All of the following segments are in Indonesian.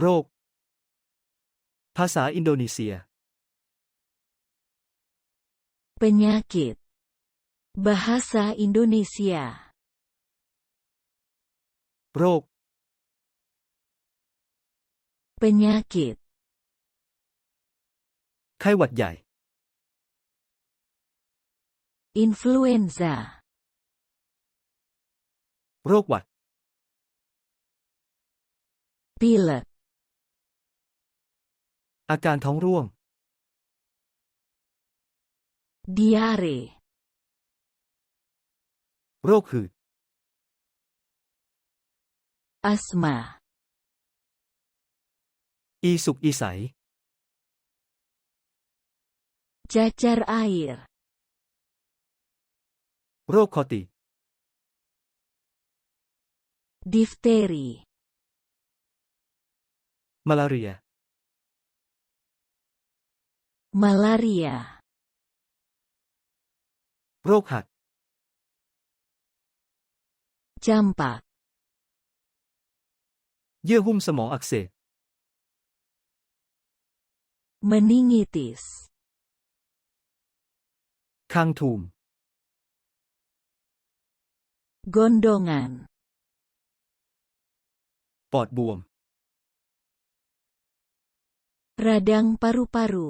โรค ภาษาอินโดนีเซีย Penyakit. Bahasa Indonesia. โรค Penyakit. ไข้หวัดใหญ่ Influenza. โรคหวัด Pilek. อาการท้องร่วง Diare. โรคหืด Asma. อีสุกอีใส Cacar air. โรคคอติ Difteri. มาลาเรีย Malaria. โรคหัด Campak. เยื่อหุ้มสมองอักเสบ Meningitis. คางทูม Gondongan. ปอดบวม Radang paru-paru.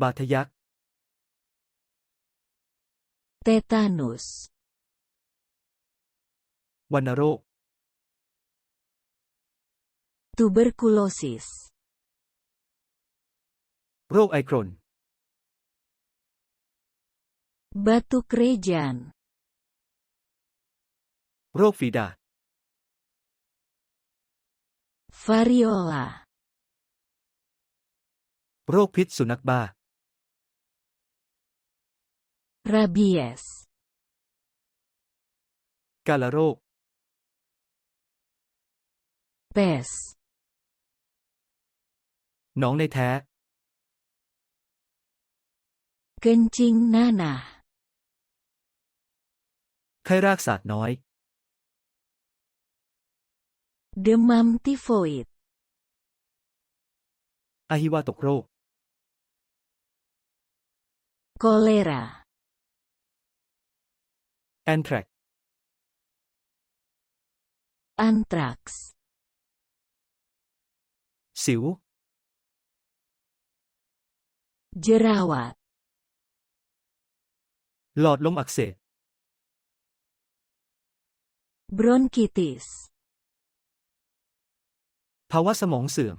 บาดทะยัก Tetanus. วัณโรค Tuberkulosis. โรคไอโครน Batuk rejan. โรคฝีดาษ Variola. โรคพิษสุนัขบ้า Rabies. กาลโรค Pes. หนองในแท้ Kencing nanah. ไข้รากสาดน้อย Demam tifoid. อหิวาตกโรค Kolera. แอนแทรก Antraks. สิว Jerawat. หลอดลมอักเสบ Bronkitis. ภาวะสมองเสื่อม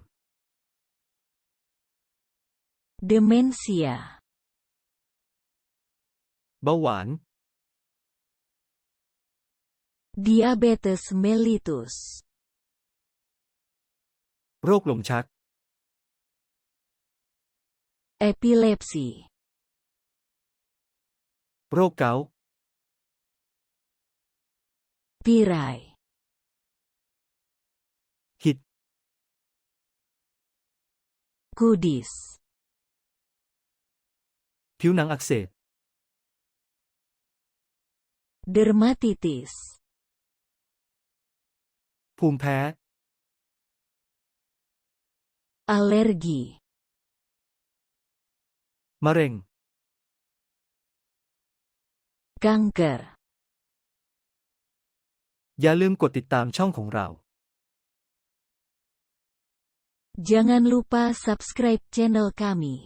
Demensia. เบาหวาน Diabetes mellitus. โรคลมชัก Epilepsi. โรคเกาต์ Tirai. หิด Kudis. ผิวหนังอักเสบ Dermatitis. ภูมิแพ้ Alergi. มะเร็ง Kanker. อย่าลืมกดติดตามช่องของเรา Jangan lupa subscribe channel kami.